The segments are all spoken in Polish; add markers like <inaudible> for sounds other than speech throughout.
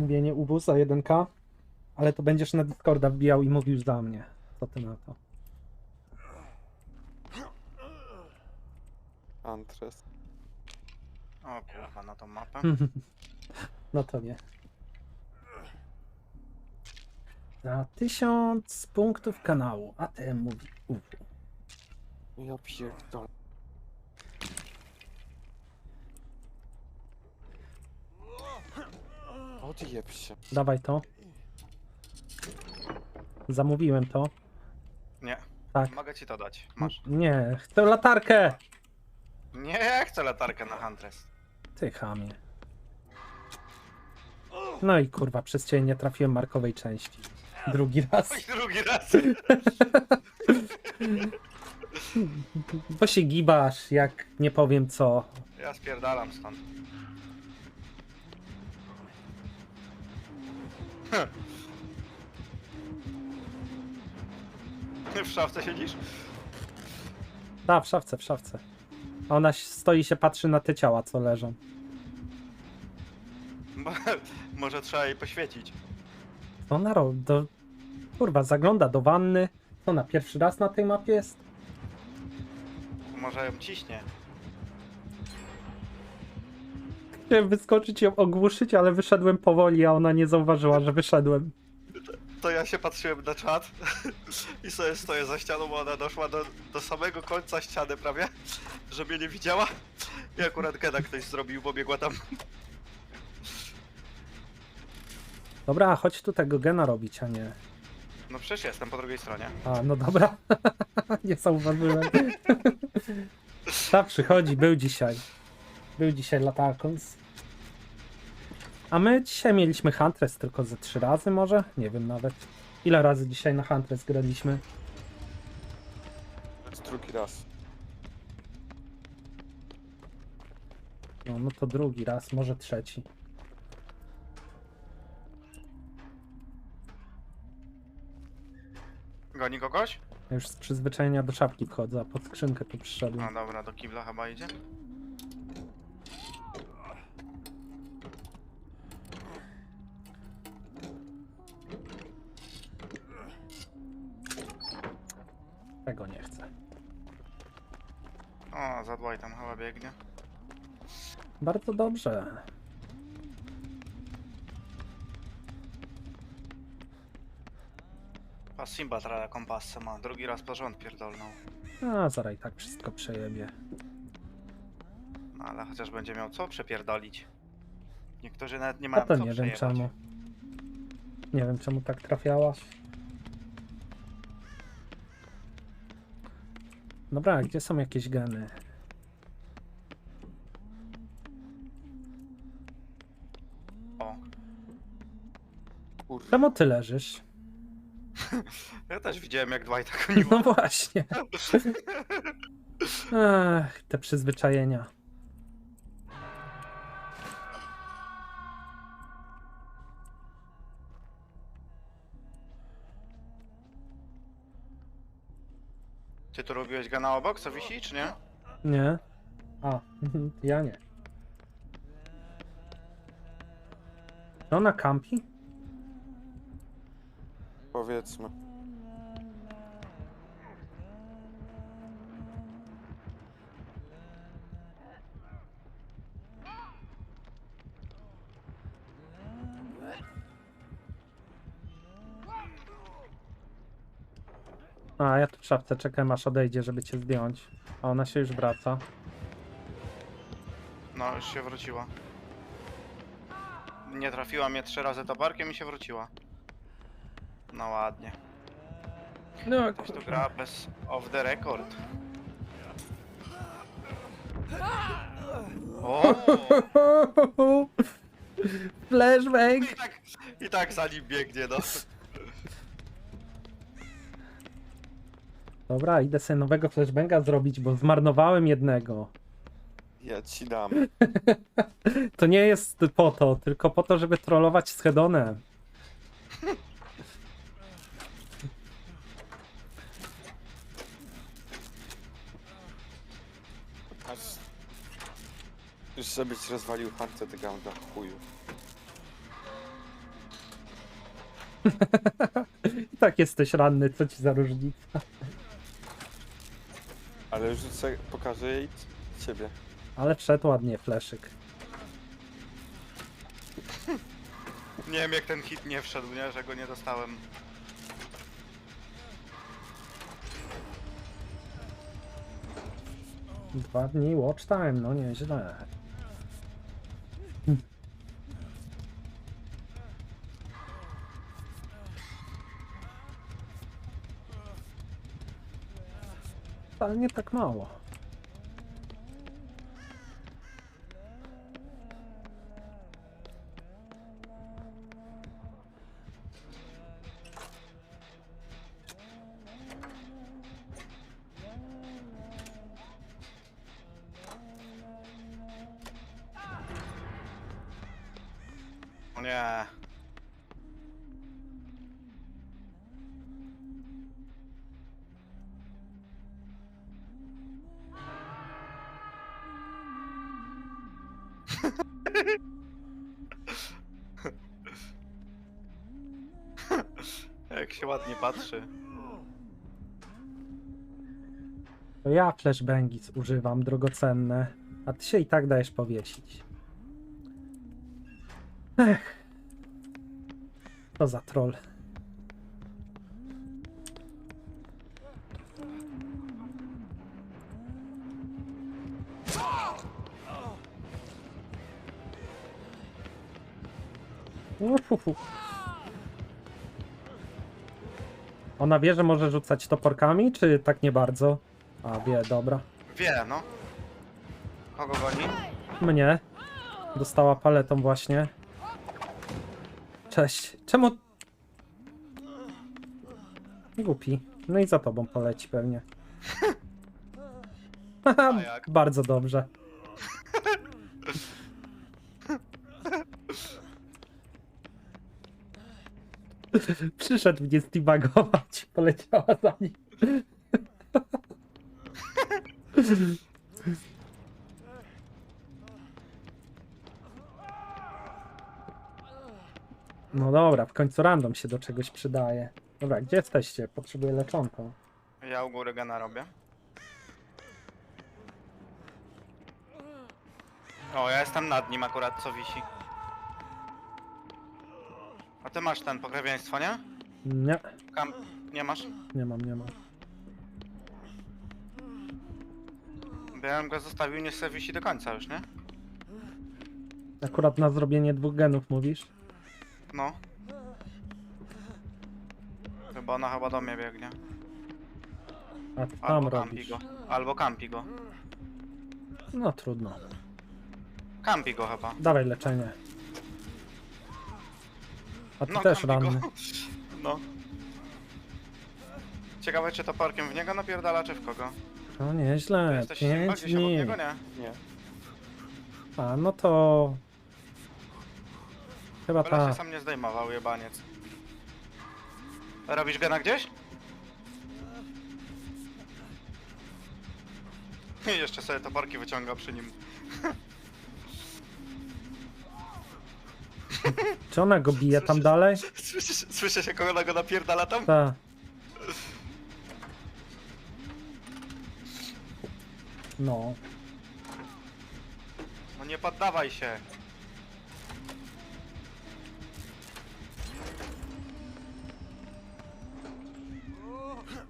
mówienie UW za 1K, ale to będziesz na Discorda wbijał i mówił za mnie. Co ty na to? Antres. O kurwa, na tą mapę. <laughs> No to nie. Za 1000 punktów kanału ATM mówi UW. Ja pierdolę. Odjeb się. Dawaj to. Zamówiłem to. Nie, Tak. mogę ci to dać. Masz. Nie, chcę latarkę! Nie, chcę latarkę na Huntress. Ty chamie. No i kurwa, przez ciebie nie trafiłem markowej części. Drugi raz. Oj, drugi raz. <laughs> Bo się gibasz, jak nie powiem co. Ja spierdalam stąd. Ty w szafce siedzisz? Da, w szafce, w szafce. A ona stoi się patrzy na te ciała, co leżą. Bo, <laughs> może trzeba jej poświecić. To ona ro... do... Kurwa, zagląda do wanny. To na pierwszy raz na tej mapie jest? Może ją ciśnie. Chciałem wyskoczyć ją ogłuszyć, ale wyszedłem powoli, a ona nie zauważyła, że wyszedłem. To ja się patrzyłem na czat <laughs> i sobie stoję za ścianą, bo ona doszła do, do samego końca ściany prawie, <laughs> że mnie nie widziała. I akurat Gena ktoś zrobił, bo biegła tam. Dobra, chodź tu tego gena robić, a nie. No przecież jestem po drugiej stronie. A, no dobra. <laughs> nie zauważyłem. Ta przychodzi, był dzisiaj. Był dzisiaj latarkons. A my dzisiaj mieliśmy Huntress tylko ze trzy razy może? Nie wiem nawet. Ile razy dzisiaj na Huntress graliśmy? To jest drugi raz. No, no to drugi raz, może trzeci. Goni kogoś? Ja już z przyzwyczajenia do szafki wchodzę, a pod skrzynkę tu przyszedłem. No dobra, do kibla chyba idzie. Tego nie chcę. O, za Dwightem chyba biegnie. Bardzo dobrze. A Simba kompasę ma. Drugi raz porząd pierdolną. A, zaraz i tak wszystko przejebie. No ale chociaż będzie miał co przepierdolić. Niektórzy nawet nie A mają to co nie wiem przejebać. czemu. Nie wiem czemu tak trafiałaś. Dobra, gdzie są jakieś geny? O, Kurwa. Czemu ty leżysz? <laughs> ja też widziałem jak Dwighta <laughs> goniło. No właśnie. <laughs> Ach, te przyzwyczajenia. Robiłeś go na obok, co wisi, czy nie? Nie? A, <laughs> ja nie. Czy Ona kampi? Powiedzmy. A, ja tu w szafce czekam aż odejdzie, żeby cię zdjąć. A ona się już wraca. No, już się wróciła. Nie trafiła mnie trzy razy toparkiem i się wróciła. No ładnie. No, Ktoś tu gra bez off the record. O! <laughs> Flashbang! I tak, I tak za nim biegnie, no. Dobra, idę sobie nowego flashbanga zrobić, bo zmarnowałem jednego. Ja ci dam. <laughs> To nie jest po to, tylko po to, żeby trollować z Hedonem. Aż... Już żebyś rozwalił harce tego na chuju. <laughs> I tak jesteś ranny, co ci za różnica. Ale rzucę, pokażę jej c- ciebie. Ale wszedł ładnie fleszyk. Nie wiem jak ten hit nie wszedł, nie? Że go nie dostałem. Dwa dni watch time, no nieźle. Ale nie tak mało. O. ładnie patrzy. To ja flashbangi używam, drogocenne. A ty się i tak dajesz powiesić. Ech. To za troll. Ona wie, że może rzucać toporkami, czy tak nie bardzo? A wie, dobra. Wie, no. Kogo goni? Mnie. Dostała paletą właśnie. Cześć. Czemu... Głupi. No i za tobą poleci pewnie. <laughs> <laughs> Haha, jak? Bardzo dobrze. <laughs> Przyszedł mnie zdebugować. Poleciała za nim. No dobra, w końcu random się do czegoś przydaje. Dobra, gdzie jesteście? Potrzebuję leczonką. Ja u góry gena robię. O, ja jestem nad nim akurat, co wisi. Ty masz ten pokrewieństwo, nie? Nie, Kam... Nie masz? nie mam, nie mam. Bo ja bym go zostawił, niech sobie wisi do końca już, nie? Akurat na zrobienie dwóch genów mówisz? No. Chyba ona chyba do mnie biegnie. A ty tam Albo kampi robisz. go. Albo kampi go. No trudno. Kampi go chyba. Dawaj leczenie. A ty No, też ranny. go. <laughs> No. Ciekawe czy to parkiem w niego napierdala, czy w kogo? No nieźle, Jesteś pięć gdzieś obok dni. niego, nie? Nie. A no to... Chyba Byle się tak. sam nie zdejmował, jebaniec. Robisz gena gdzieś? <laughs> I jeszcze sobie toporki wyciąga przy nim. <laughs> Czy ona go bije tam dalej? Słyszysz, słyszę się kogo go napierdala tam? Tak. No. No nie poddawaj się.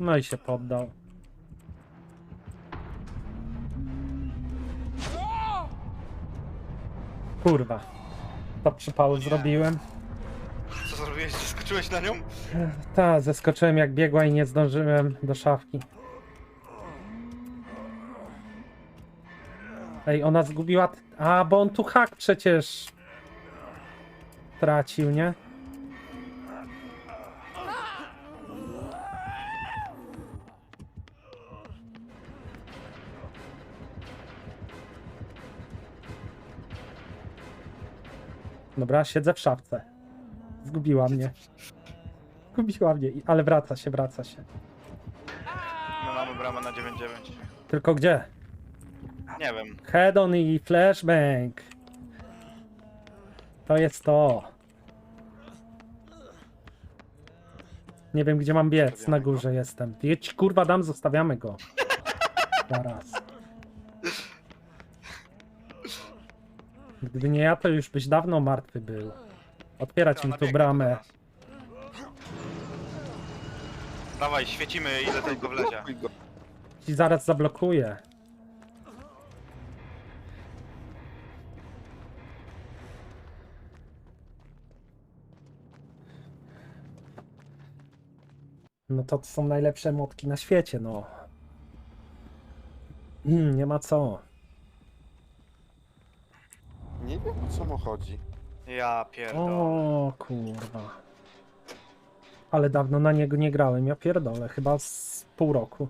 No i się poddał. Kurwa. To przypału nie. zrobiłem. Co zrobiłeś? Skoczyłeś na nią? Ta, zeskoczyłem jak biegła i nie zdążyłem do szafki. Ej, ona zgubiła... A, bo on tu hak przecież... Tracił, nie? Dobra, siedzę w szafce. Zgubiła mnie. Zgubiła mnie, i- ale wraca się, wraca się. My mamy bramę na 9-9. Tylko gdzie? Nie wiem. Head-on i flashbang. To jest to. Nie wiem, gdzie mam biec. Na górze jestem. Jedź, kurwa, dam, zostawiamy go. Zaraz. Gdyby nie ja, to już byś dawno martwy był. Otwierać im tu bramę. Dawaj, świecimy ile tylko wlezie. Blokuj go. Ci zaraz zablokuję. No to są najlepsze młotki na świecie, no. Mm, nie ma co. Nie wiem o co mu chodzi. Ja pierdolę. O kurwa. Ale dawno na niego nie grałem, ja pierdolę, chyba z pół roku.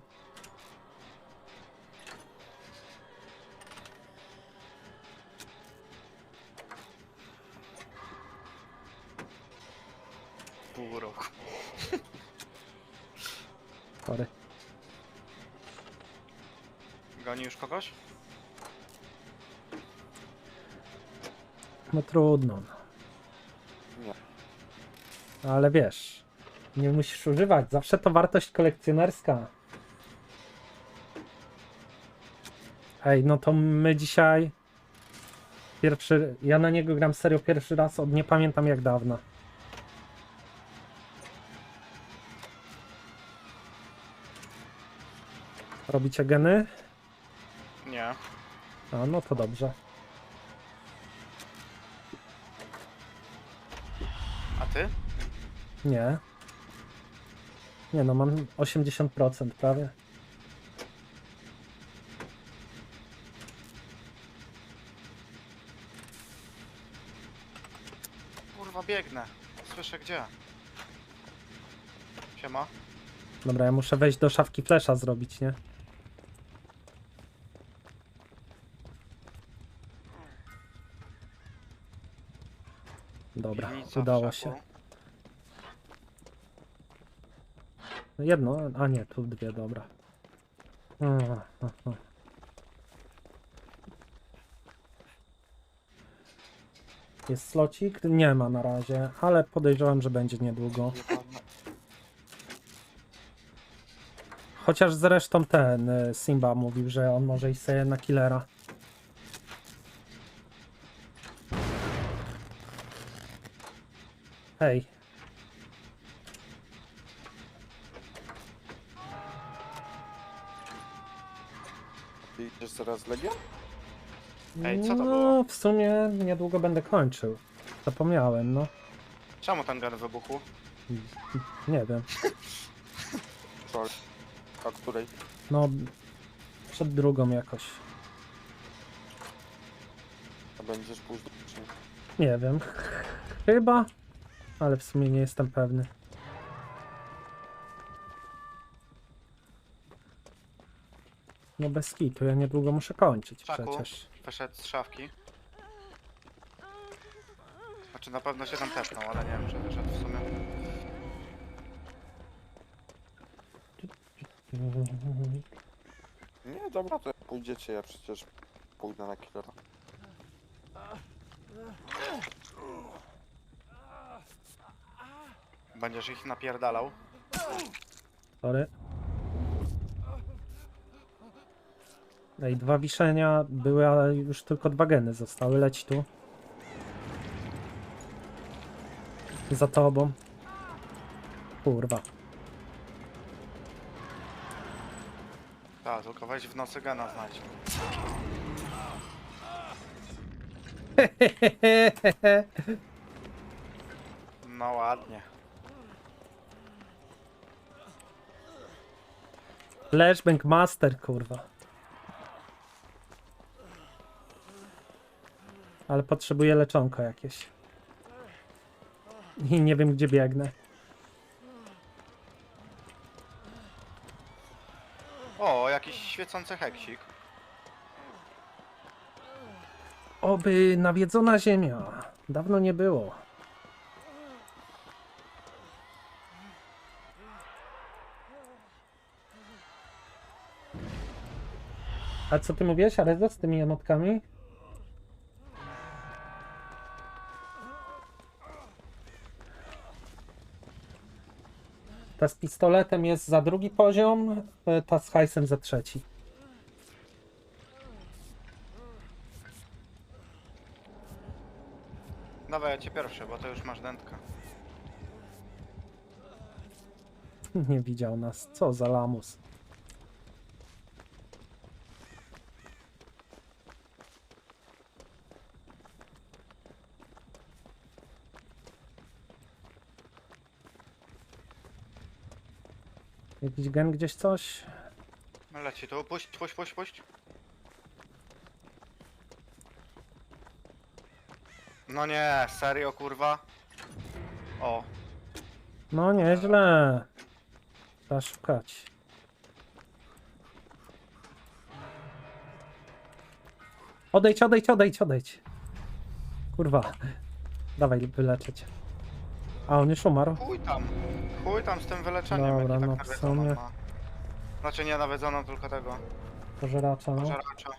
Pół roku. Sorry. Goni już kogoś? No trudno. no. Ale wiesz, nie musisz używać. Zawsze to wartość kolekcjonerska. Ej, no to my dzisiaj. Pierwszy. Ja na niego gram serio pierwszy raz od nie pamiętam jak dawno. Robicie geny? Nie. A no to dobrze. Nie. Nie no, mam 80% prawie. Kurwa, biegnę. Słyszę gdzie. Siema. Dobra, ja muszę wejść do szafki flesza zrobić, nie? Dobra, Piwnica w udało szaku. się. Jedno, a nie, tu dwie, dobra. Jest slocik? Nie ma na razie, ale podejrzewam, że będzie niedługo. Chociaż zresztą ten y, Simba mówił, że on może iść sobie na killera. Hej. Ty idziesz zaraz Legion? Ej, co to no, było? w sumie niedługo będę kończył. Zapomniałem, no. Czemu ten gen wybuchł? Nie wiem. Co? A której? No, przed drugą jakoś. A będziesz później? Nie wiem. Chyba, ale w sumie nie jestem pewny. No bez kitu, ja niedługo muszę kończyć Czaku. przecież. Wyszedł z szafki. Znaczy na pewno się tam tepnął, ale nie wiem czy wyszedł w sumie. Nie, dobra, to jak pójdziecie, ja przecież pójdę na killera. Będziesz ich napierdalał. Sorry. Ej, dwa wiszenia były, ale już tylko dwa geny zostały. Leć tu. Za tobą. Kurwa. Tak, tylko weź w nocy gena znajdź. <laughs> No ładnie. Flashbang Master, kurwa. Ale potrzebuję leczonko jakieś. I nie wiem, gdzie biegnę. O, jakiś świecący heksik. Oby nawiedzona ziemia. Dawno nie było. A co ty mówiłeś, Areza, z tymi emotkami? Ta z pistoletem jest za drugi poziom, e, ta z hajsem za trzeci. Dawaj, ja cię pierwszy, bo to już masz dętkę. <laughs> Nie widział nas. Co za lamus. Jakiś gen gdzieś coś? Leci tu, puść, puść, puść, puść. No nie, serio kurwa? O, No nieźle. Trzeba szukać. Odejdź, odejdź, odejdź, odejdź. Kurwa. Dawaj, wyleczę cię. A on już umarł. chuj tam. Chuj tam z tym wyleczeniem. Dobra, jak nie no tak nawiedzono sumie. ma. Znaczy nie nawiedzono, tylko tego. Pożeracza, no. Pożeracza.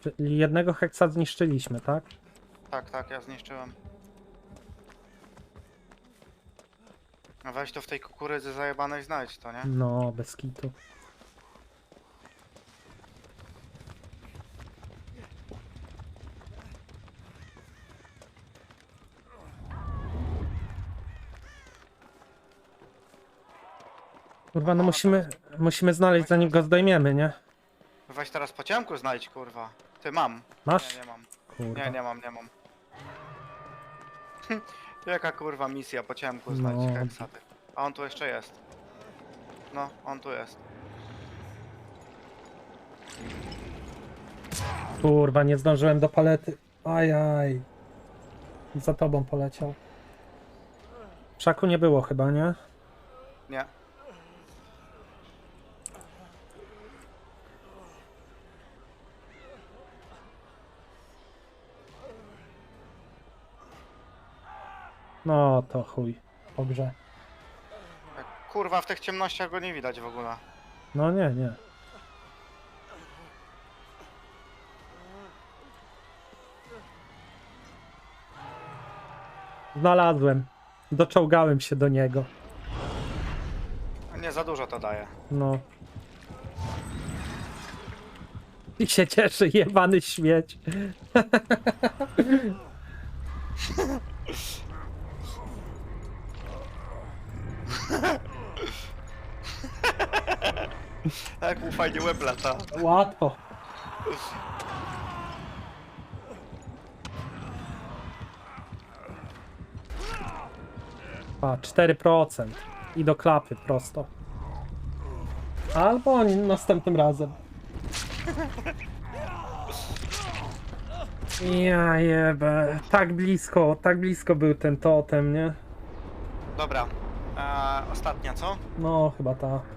Czyli jednego heksa zniszczyliśmy, tak? Tak, tak, ja zniszczyłem. No weź to w tej kukurydzy zajebanej znajdź to, nie? No, bez kitu. Kurwa, no musimy, musimy znaleźć zanim go zdejmiemy, nie? Weź teraz po ciemku znajdź, kurwa. Ty mam. Masz? Nie, nie mam. Kurwa. Nie, nie mam, nie mam. <laughs> Jaka kurwa misja po ciemku znajdź No. heksa, ty. A on tu jeszcze jest. No, on tu jest. Kurwa, nie zdążyłem do palety. Ajaj. Za tobą poleciał. W Szaku nie było chyba, nie? Nie. No to chuj. Po grze. Kurwa, w tych ciemnościach go nie widać w ogóle. No nie, nie. Znalazłem. Doczołgałem się do niego. Nie za dużo to daje. No. I się cieszy, jebany śmieć. <laughs> Jak mu fajnie łeb lata. Łatwo. A, 4%. I do klapy prosto. Albo następnym razem. Ja jebę. Tak blisko, tak blisko był ten totem, nie? Dobra. Eee, ostatnia, co? No, chyba ta.